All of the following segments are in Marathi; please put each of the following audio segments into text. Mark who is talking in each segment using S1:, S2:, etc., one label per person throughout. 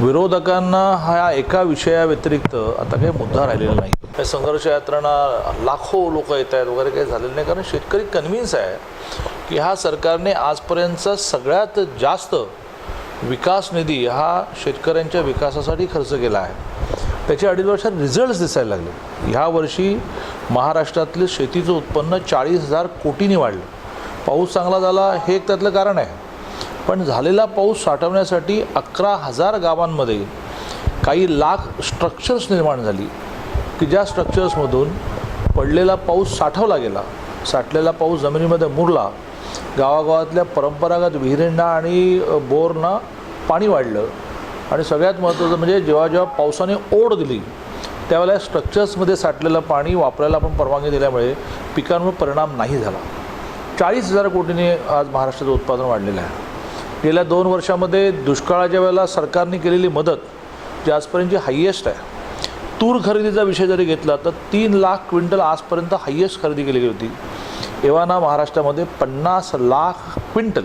S1: विरोधकांना हा एका विषयाव्यतिरिक्त आता काही मुद्दा राहिलेला नाही. या संघर्ष यात्रांना लाखो लोक येत आहेत वगैरे काही झालेलं नाही. कारण शेतकरी कन्व्हिन्स आहे की ह्या सरकारने आजपर्यंतचा सगळ्यात जास्त विकास निधी हा शेतकऱ्यांच्या विकासासाठी खर्च केला आहे. त्याच्या अडीच वर्षात रिझल्ट्स दिसायला लागले. ह्या वर्षी महाराष्ट्रातलं शेतीचं उत्पन्न चाळीस हजार कोटींनी वाढलं. पाऊस चांगला झाला हे एक त्यातलं कारण आहे. पण झालेला पाऊस साठवण्यासाठी अकरा हजार गावांमध्ये काही लाख स्ट्रक्चर्स निर्माण झाली. की ज्या स्ट्रक्चर्समधून पडलेला पाऊस साठवला गेला साठलेला पाऊस जमिनीमध्ये मुरला गावागावातल्या परंपरागत विहिरींना आणि बोरना पाणी वाढलं आणि सगळ्यात महत्त्वाचं म्हणजे जेव्हा जेव्हा पावसाने ओढ दिली त्यावेळेला स्ट्रक्चर्समध्ये साठलेलं पाणी वापरायला आपण परवानगी दिल्यामुळे पिकांवर परिणाम नाही झाला. चाळीस हजार कोटीने आज महाराष्ट्राचं उत्पादन वाढलेलं आहे. गेल्या दोन वर्षामध्ये दुष्काळाच्या वेळेला सरकारने केलेली मदत जी आजपर्यंतची हायेस्ट आहे. तूर खरेदीचा विषय जरी घेतला तर तीन लाख क्विंटल आजपर्यंत हायेस्ट खरेदी केली गेली होती. एव्हाना महाराष्ट्रामध्ये पन्नास लाख क्विंटल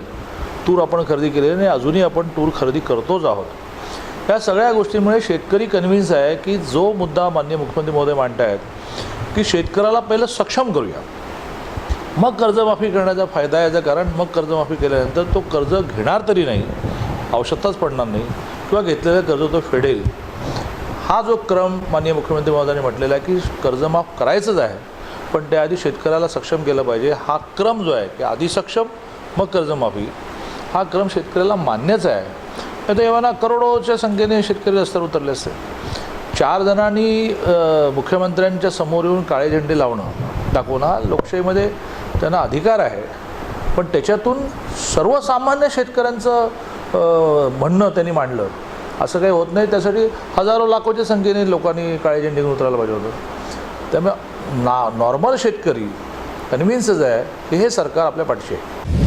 S1: तूर आपण खरेदी केली आणि अजूनही आपण तूर खरेदी करतोच आहोत. या सगळ्या गोष्टींमुळे शेतकरी कन्व्हिन्स आहे की जो मुद्दा माननीय मुख्यमंत्री महोदय आहेत की शेतकऱ्याला पहिलं सक्षम करूया. मग कर्जमाफी करण्याचा फायदा आहे याचं कारण मग कर्जमाफी केल्यानंतर तो कर्ज घेणार तरी नाही आवश्यकताच पडणार नाही किंवा घेतलेलं कर्ज तो फेडेल. हा जो क्रम माननीय मुख्यमंत्री महोदयांनी म्हटलेला आहे की कर्जमाफ करायचंच आहे पण त्याआधी शेतकऱ्याला सक्षम केलं पाहिजे. हा क्रम जो आहे की आधी सक्षम मग कर्जमाफी. हा क्रम शेतकऱ्याला मान्यच आहे. आता एव्हाना करोडोच्या संख्येने शेतकरी रस्त्यावर उतरले असते. चार जणांनी मुख्यमंत्र्यांच्या समोर येऊन काळे झेंडे लावणं दाखवणं हा लोकशाहीमध्ये त्यांना अधिकार आहे. पण त्याच्यातून सर्वसामान्य शेतकऱ्यांचं म्हणणं त्यांनी मांडलं. असं काही होत नाही. त्यासाठी हजारो लाखोच्या संख्येने लोकांनी काळे झेंडे उतरायला पाहिजे होतं. त्यामुळे ना नॉर्मल शेतकरी कन्व्हिन्सच आहे की हे सरकार आपल्या पाठीशी आहे.